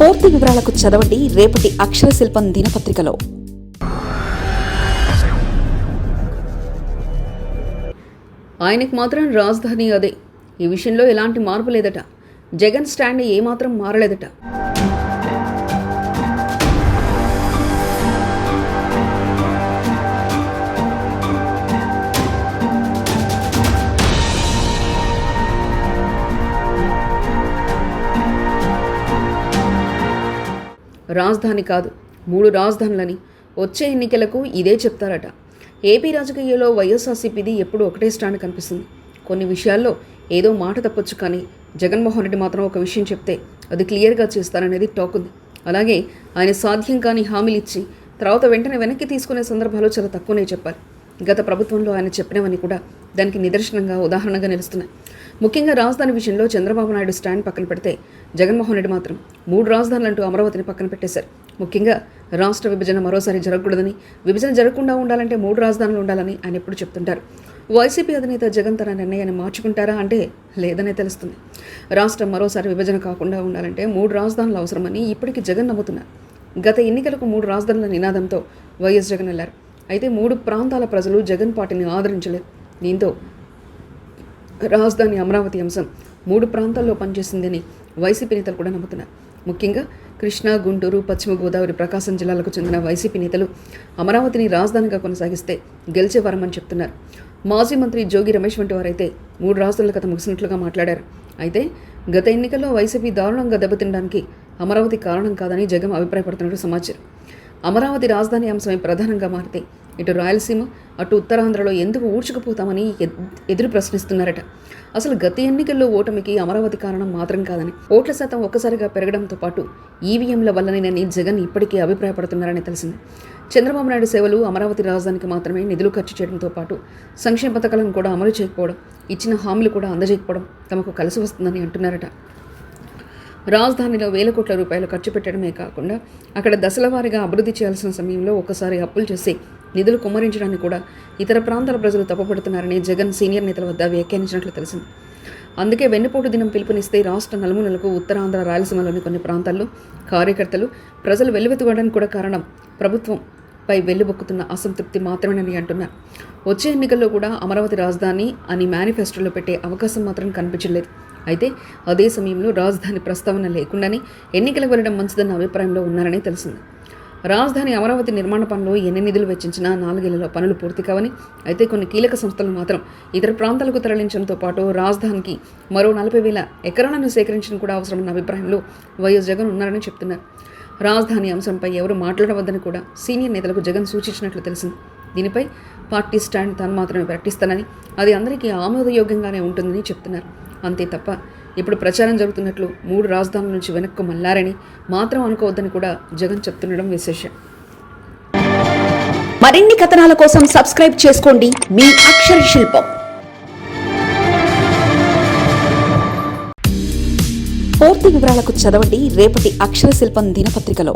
పూర్తి వివరాలకు చదవండి రేపటి అక్షర శిల్పం దినపత్రికలో. ఆయనకు మాత్రం రాజధాని అదే. ఈ విషయంలో ఎలాంటి మార్పు లేదట. జగన్ స్టాండ్ ఏమాత్రం మారలేదట. రాజధాని కాదు మూడు రాజధానులని. వచ్చే ఎన్నికలకు ఇదే చెప్తారట. ఏపీ రాజకీయాల్లో వైఎస్ఆర్సీపీది ఎప్పుడు ఒకటే స్టాండ్ కనిపిస్తుంది. కొన్ని విషయాల్లో ఏదో మాట తప్పొచ్చు కానీ జగన్మోహన్ రెడ్డి మాత్రం ఒక విషయం చెప్తే అది క్లియర్గా చేస్తారనేది టాక్ ఉంది. అలాగే ఆయన సాధ్యం కాని హామీలు ఇచ్చి తర్వాత వెంటనే వెనక్కి తీసుకునే సందర్భాలు చాలా తక్కువనే చెప్పారు గత ప్రభుత్వంలో ఆయన చెప్పినవన్నీ కూడా దానికి నిదర్శనంగా ఉదాహరణగా నిలుస్తున్నాయి. ముఖ్యంగా రాజధాని విషయంలో చంద్రబాబు నాయుడు స్టాండ్ పక్కన పెడితే జగన్మోహన్ రెడ్డి మాత్రం మూడు రాజధానులంటూ అమరావతిని పక్కన పెట్టేశారు. ముఖ్యంగా రాష్ట్ర విభజన మరోసారి జరగకూడదని విభజన జరగకుండా ఉండాలంటే మూడు రాజధానులు ఉండాలని ఆయన ఎప్పుడు చెప్తుంటారు. వైసీపీ అధినేత జగన్ తన నిర్ణయాన్ని మార్చుకుంటారా అంటే లేదనే తెలుస్తుంది. రాష్ట్రం మరోసారి విభజన కాకుండా ఉండాలంటే మూడు రాజధానులు అవసరమని ఇప్పటికీ జగన్ నమ్ముతున్నారు. గత ఎన్నికలకు మూడు రాజధానుల నినాదంతో వైఎస్ జగన్ వెళ్ళారు. అయితే మూడు ప్రాంతాల ప్రజలు జగన్ పార్టీని ఆదరించలేదు. దీంతో రాజధాని అమరావతి అంశం మూడు ప్రాంతాల్లో పనిచేసిందని వైసీపీ నేతలు కూడా నమ్ముతున్నారు. ముఖ్యంగా కృష్ణా గుంటూరు పశ్చిమ గోదావరి ప్రకాశం జిల్లాలకు చెందిన వైసీపీ నేతలు అమరావతిని రాజధానిగా కొనసాగిస్తే గెలిచేవారమని చెప్తున్నారు. మాజీ మంత్రి జోగి రమేష్ వంటి వారైతే మూడు రాష్ట్రాల కథ ముగిసినట్లుగా మాట్లాడారు. అయితే గత ఎన్నికల్లో వైసీపీ దారుణంగా దెబ్బతినడానికి అమరావతి కారణం కాదని జగన్ అభిప్రాయపడుతున్నట్టు సమాచారం. అమరావతి రాజధాని అంశమే ప్రధానంగా మారితే ఇటు రాయలసీమ అటు ఉత్తరాంధ్రలో ఎందుకు ఊడ్చుకుపోతామని ఎద్- ఎదురు ప్రశ్నిస్తున్నారట. అసలు గత ఎన్నికల్లో ఓటమికి అమరావతి కారణం మాత్రం కాదని ఓట్ల శాతం ఒక్కసారిగా పెరగడంతో పాటు ఈవీఎంల వల్లనేనని జగన్ ఇప్పటికీ అభిప్రాయపడుతున్నారని తెలిసింది. చంద్రబాబు నాయుడు సేవలు అమరావతి రాజధానికి మాత్రమే నిధులు ఖర్చు చేయడంతో పాటు సంక్షేమ పథకాలను కూడా అమలు చేయకపోవడం ఇచ్చిన హామీలు కూడా అందజేయకపోవడం తమకు కలిసి వస్తుందని అంటున్నారట. రాజధానిలో వేల కోట్ల రూపాయలు ఖర్చు పెట్టడమే కాకుండా అక్కడ దశలవారీగా అభివృద్ధి చేయాల్సిన సమయంలో ఒకసారి అప్పులు చేసి నిధులు కుమ్మరించడాన్ని కూడా ఇతర ప్రాంతాల ప్రజలు తప్పుపడుతున్నారని జగన్ సీనియర్ నేతల వద్ద వ్యాఖ్యానించినట్లు తెలిసింది. అందుకే వెన్నుపోటు దినం పిలుపునిస్తే రాష్ట్ర నలుమూలలకు ఉత్తరాంధ్ర రాయలసీమలోని కొన్ని ప్రాంతాల్లో కార్యకర్తలు ప్రజలు వెల్లువెత్తుకోవడానికి కూడా కారణం ప్రభుత్వం పై వెల్లుబొక్కుతున్న అసంతృప్తి మాత్రమేనని అంటున్నారు. వచ్చే ఎన్నికల్లో కూడా అమరావతి రాజధాని అని మేనిఫెస్టోలో పెట్టే అవకాశం మాత్రం కనిపించలేదు. అయితే అదే సమయంలో రాజధాని ప్రస్తావన లేకుండానే ఎన్నికలకు వెళ్ళడం మంచిదన్న అభిప్రాయంలో ఉన్నారని తెలిసింది. రాజధాని అమరావతి నిర్మాణ పనులు ఎన్ని నిధులు వెచ్చించినా నాలుగేళ్ళలో పనులు పూర్తి కావని అయితే కొన్ని కీలక సంస్థలు మాత్రం ఇతర ప్రాంతాలకు తరలించడంతో పాటు రాజధానికి మరో నలభై వేల ఎకరాలను సేకరించడం కూడా అవసరమన్న అభిప్రాయంలో వైఎస్ జగన్ ఉన్నారని చెప్తున్నారు. రాజధాని అంశంపై ఎవరు మాట్లాడవద్దని కూడా సీనియర్ నేతలకు జగన్ సూచించినట్లు తెలిసింది. దీనిపై పార్టీ స్టాండ్ తాను మాత్రమే ప్రకటిస్తానని అది అందరికీ ఆమోదయోగ్యంగానే ఉంటుందని చెప్తున్నారు. అంతే తప్ప ఇప్పుడు ప్రచారం జరుగుతున్నట్లు మూడు రాజధానుల నుంచి వెనక్కు మళ్ళారని మాత్రం అనుకోవద్దని కూడా జగన్ చెప్తుండడం విశేషం. మరిన్ని కథనాల కోసం సబ్స్క్రైబ్ చేసుకోండి మీ అక్షర శిల్పం. పూర్తి వివరాలకు చదవండి రేపటి అక్షర శిల్పం దినపత్రికలో.